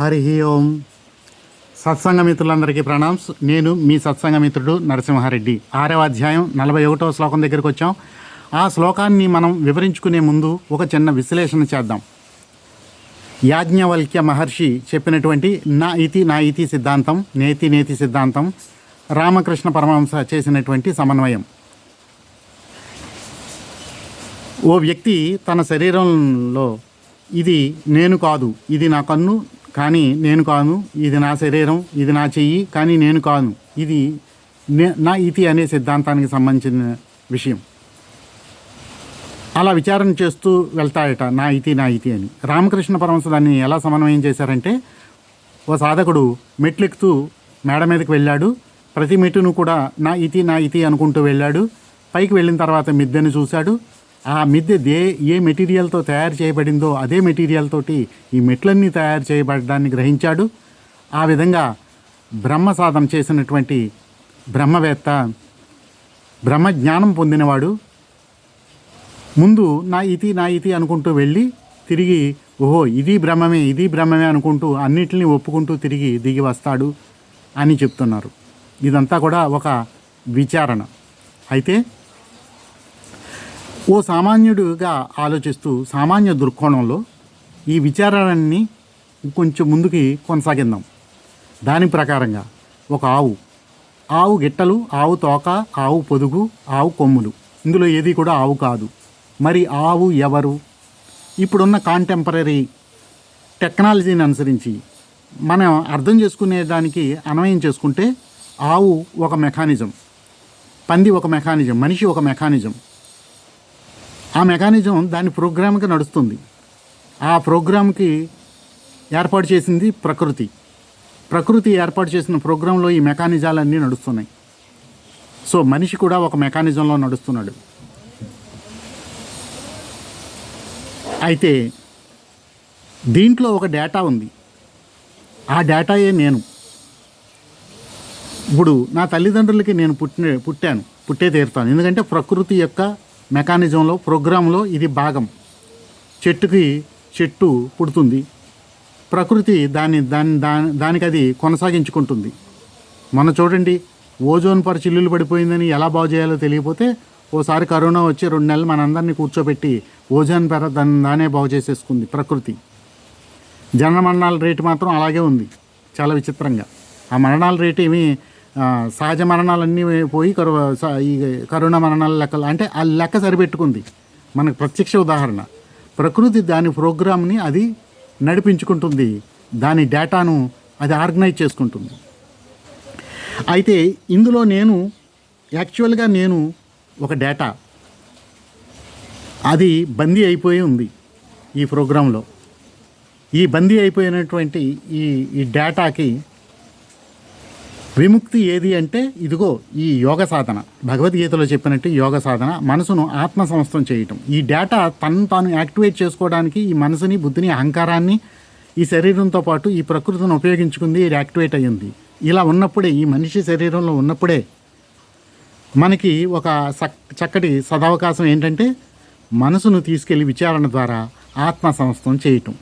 హరి ఓం. సత్సంగ మిత్రులందరికీ ప్రణామ్స్. నేను మీ సత్సంగ మిత్రుడు నరసింహారెడ్డి. ఆరవ అధ్యాయం నలభై ఒకటవ శ్లోకం దగ్గరికి వచ్చాం. ఆ శ్లోకాన్ని మనం వివరించుకునే ముందు ఒక చిన్న విశ్లేషణ చేద్దాం. యాజ్ఞవల్క్య మహర్షి చెప్పినటువంటి నా ఇతి నా ఇతి సిద్ధాంతం నేతి నేతి సిద్ధాంతం రామకృష్ణ పరమహంస చేసినటువంటి సమన్వయం. ఓ వ్యక్తి తన శరీరంలో ఇది నేను కాదు ఇది నా కన్ను కానీ నేను కాను. ఇది నా శరీరం ఇది నా చెయ్యి కానీ నేను కాను. ఇది నే- నా ఇతి అనే సిద్ధాంతానికి సంబంధించిన విషయం. అలా విచారణ చేస్తూ వెళ్తాయట నా ఇతి నా ఇతి అని. రామకృష్ణ పరమహంస దాన్ని ఎలా సమన్వయం చేశారంటే ఓ సాధకుడు మెట్లెక్కుతూ మేడ మీదకి వెళ్ళాడు. ప్రతి మెట్టును కూడా నా ఇతి నా ఇతి అనుకుంటూ వెళ్ళాడు. పైకి వెళ్ళిన తర్వాత మిద్దెను చూశాడు. ఆ మిద్దె దే ఏ మెటీరియల్తో తయారు చేయబడిందో అదే మెటీరియల్ తోటి ఈ మెట్లన్నీ తయారు చేయబడడాన్ని గ్రహించాడు. ఆ విధంగా బ్రహ్మ సాధన చేసినటువంటి బ్రహ్మవేత్త బ్రహ్మ జ్ఞానం పొందినవాడు. ముందు నా ఇతి నా ఇతి అనుకుంటూ వెళ్ళి తిరిగి ఓహో ఇది బ్రహ్మమే ఇది బ్రహ్మమే అనుకుంటూ అన్నిటిని ఒప్పుకుంటూ తిరిగి దిగి వస్తాడు అని చెప్తున్నారు. ఇదంతా కూడా ఒక విచారణ. అయితే ఓ సామాన్యుడిగా ఆలోచిస్తూ సామాన్య దృక్కోణంలో ఈ విచారాన్ని కొంచెం ముందుకి కొనసాగిద్దాం. దాని ప్రకారంగా ఒక ఆవు ఆవు గిట్టలు ఆవు తోక ఆవు పొదుగు ఆవు కొమ్ములు. ఇందులో ఏది కూడా ఆవు కాదు. మరి ఆవు ఎవరు? ఇప్పుడున్న కాంటెంపరీ టెక్నాలజీని అనుసరించి మనం అర్థం చేసుకునే దానికి అన్వయం చేసుకుంటే ఆవు ఒక మెకానిజం పంది ఒక మెకానిజం మనిషి ఒక మెకానిజం ఆ మెకానిజం దాని ప్రోగ్రామ్కి నడుస్తుంది. ఆ ప్రోగ్రామ్కి ఏర్పాటు చేసింది ప్రకృతి. ప్రకృతి ఏర్పాటు చేసిన ప్రోగ్రాంలో ఈ మెకానిజాలన్నీ నడుస్తున్నాయి. సో మనిషి కూడా ఒక మెకానిజంలో నడుస్తున్నాడు. అయితే దీంట్లో ఒక డేటా ఉంది. ఆ డేటాయే నేను. ఇప్పుడు నా తల్లిదండ్రులకి నేను పుట్టిన పుట్టాను. పుట్టే తీరుతాను. ఎందుకంటే ప్రకృతి యొక్క మెకానిజంలో ప్రోగ్రాంలో ఇది భాగం. చెట్టుకి చెట్టు పుడుతుంది. ప్రకృతి దాన్ని దాని దాని దానికి అది కొనసాగించుకుంటుంది. మొన్న చూడండి ఓజోన్ పొర చిల్లులు పడిపోయిందని ఎలా బాగు చేయాలో తెలియకపోతే ఓసారి కరోనా వచ్చి రెండు నెలలు మనందరినీ కూర్చోబెట్టి ఓజోన్ పెర దాన్ని దానే బాగు చేసేసుకుంది ప్రకృతి. జన మరణాల రేటు మాత్రం అలాగే ఉంది. చాలా విచిత్రంగా. ఆ మరణాల రేటు ఏమి సహజ మరణాలన్నీ పోయి కరో ఈ కరోనా మరణాల లెక్కలు అంటే ఆ లెక్క సరిపెట్టుకుంది. మనకు ప్రత్యక్ష ఉదాహరణ. ప్రకృతి దాని ప్రోగ్రామ్ని అది నడిపించుకుంటుంది. దాని డేటాను అది ఆర్గనైజ్ చేసుకుంటుంది. అయితే ఇందులో నేను యాక్చువల్గా నేను ఒక డేటా. అది బందీ అయిపోయి ఉంది ఈ ప్రోగ్రాంలో ఈ బందీ అయిపోయినటువంటి ఈ ఈ డేటాకి విముక్తి ఏది అంటే ఇదిగో ఈ యోగ సాధన. భగవద్గీతలో చెప్పినట్టు యోగ సాధన మనసును ఆత్మ సంస్థం చేయటం. ఈ డేటా తను తాను యాక్టివేట్ చేసుకోవడానికి ఈ మనసుని బుద్ధిని అహంకారాన్ని ఈ శరీరంతో పాటు ఈ ప్రకృతిని ఉపయోగించుకుంది ఇది యాక్టివేట్ అయ్యింది. ఇలా ఉన్నప్పుడే ఈ మనిషి శరీరంలో ఉన్నప్పుడే మనకి ఒక చక్కటి సదవకాశం ఏంటంటే మనసును తీసుకెళ్ళి విచారణ ద్వారా ఆత్మ సంస్థం చేయటం.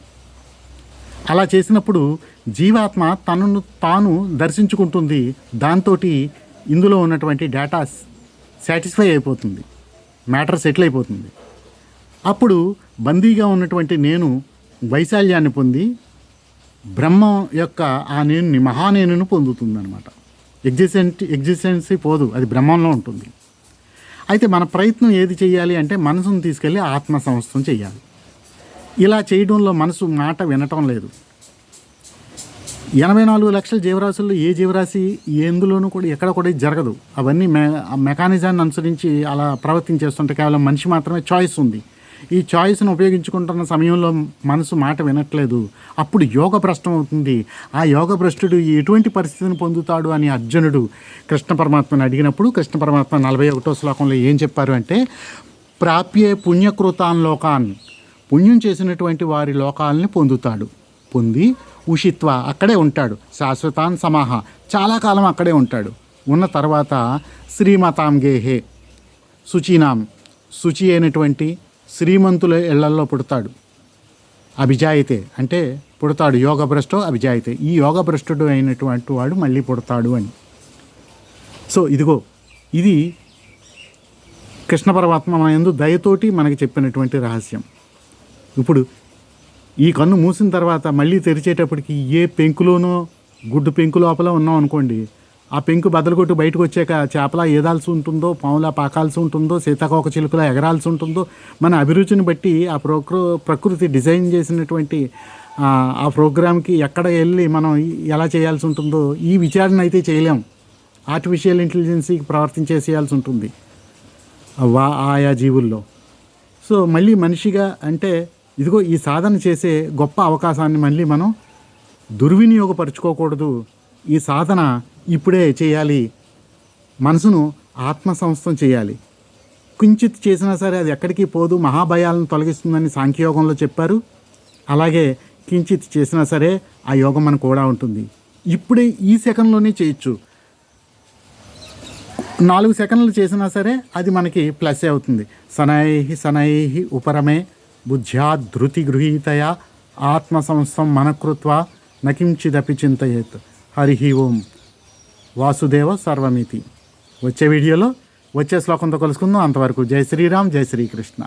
అలా చేసినప్పుడు జీవాత్మ తనను తాను దర్శించుకుంటుంది. దాంతో ఇందులో ఉన్నటువంటి డేటా సాటిస్ఫై అయిపోతుంది. మ్యాటర్ సెటిల్ అయిపోతుంది. అప్పుడు బందీగా ఉన్నటువంటి నేను వైశాల్యాన్ని పొంది బ్రహ్మం యొక్క ఆ నేనుని మహానేనును పొందుతుంది అనమాట ఎగ్జిస్టెంట్ ఎగ్జిస్టెన్సీ పోదు అది బ్రహ్మంలో ఉంటుంది. అయితే మన ప్రయత్నం ఏది చేయాలి అంటే మనసును తీసుకెళ్ళి ఆత్మ సంస్థం చేయాలి. ఇలా చేయడంలో మనసు మాట వినటం లేదు. ఎనభై నాలుగు లక్షల జీవరాశుల్లో ఏ జీవరాశి ఎందులోనూ కూడా ఎక్కడ కూడా ఇది జరగదు. అవన్నీ మె మెకానిజాన్ని అనుసరించి అలా ప్రవర్తించేస్తుంటే కేవలం మనిషి మాత్రమే చాయిస్ ఉంది. ఈ చాయిస్ను ఉపయోగించుకుంటున్న సమయంలో మనసు మాట వినట్లేదు. అప్పుడు యోగ భ్రష్టం అవుతుంది. ఆ యోగ భ్రష్టుడు ఎటువంటి పరిస్థితిని పొందుతాడు అని అర్జునుడు కృష్ణ పరమాత్మని అడిగినప్పుడు కృష్ణ పరమాత్మ నలభై ఒకటో శ్లోకంలో ఏం చెప్పారు అంటే ప్రాప్యే పుణ్యకృతాన్ లోకాన్. పుణ్యం చేసినటువంటి వారి లోకాలని పొందుతాడు. పొంది ఉషిత్వ అక్కడే ఉంటాడు. శాశ్వతాన్ సమాహ. చాలా కాలం అక్కడే ఉంటాడు. ఉన్న తర్వాత శ్రీమతాం గేహే శుచీనాం శుచి అయినటువంటి శ్రీమంతుల ఇళ్ళల్లో పుడతాడు. అభిజాయితే. అంటే పుడతాడు. యోగభ్రష్టో అభిజాయితే. ఈ యోగభ్రష్టుడు అయినటువంటి వాడు మళ్ళీ పుడతాడు అని. సో ఇదిగో. ఇది కృష్ణ పరమాత్మ ఎందు దయతోటి మనకి చెప్పినటువంటి రహస్యం. ఇప్పుడు ఈ కన్ను మూసిన తర్వాత మళ్ళీ తెరిచేటప్పటికి ఏ పెంకులోనో గుడ్డు పెంకు లోపల ఉన్నాం అనుకోండి ఆ పెంకు బదలుగొట్టు బయటకు వచ్చాక చేపలా ఏదాల్సి ఉంటుందో పాములా పాకాల్సి ఉంటుందో సీతాకోక చిలుకలా ఎగరాల్సి ఉంటుందో మన అభిరుచిని బట్టి ఆ ప్రకృ ప్రకృతి డిజైన్ చేసినటువంటి ఆ, ఆ ప్రోగ్రామ్కి ఎక్కడ వెళ్ళి మనం ఎలా చేయాల్సి ఉంటుందో ఈ విచారణ అయితే చేయలేం. ఆర్టిఫిషియల్ ఇంటెలిజెన్సీకి ప్రవర్తించేసేయాల్సి ఉంటుంది. వా ఆయా జీవుల్లో. సో మళ్ళీ మనిషిగా అంటే ఇదిగో ఈ సాధన చేసే గొప్ప అవకాశాన్ని మళ్ళీ మనం దుర్వినియోగపరుచుకోకూడదు. ఈ సాధన ఇప్పుడే చేయాలి. మనసును ఆత్మసంస్థం చేయాలి. కించిత్ చేసినా సరే అది ఎక్కడికి పోదు మహాభయాలను తొలగిస్తుందని సాంఖ్యయోగంలో చెప్పారు. అలాగే కించిత్ చేసినా సరే ఆ యోగం మనకు కూడా ఉంటుంది. ఇప్పుడే ఈ సెకండ్లోనే చేయొచ్చు. నాలుగు సెకండ్లు చేసినా సరే అది మనకి ప్లస్ అవుతుంది. సనై సనై ఉపరమే బుద్ధ్యా ధృతి గృహీతయ ఆత్మ సంస్థం మనకృత్వ నకించిదపి చింతయేత్. హరి ఓం. వాసుదేవ సర్వమితి. వచ్చే వీడియోలో వచ్చే శ్లోకంతో కలుసుకుందాం. అంతవరకు జై శ్రీరామ్ జై శ్రీకృష్ణ.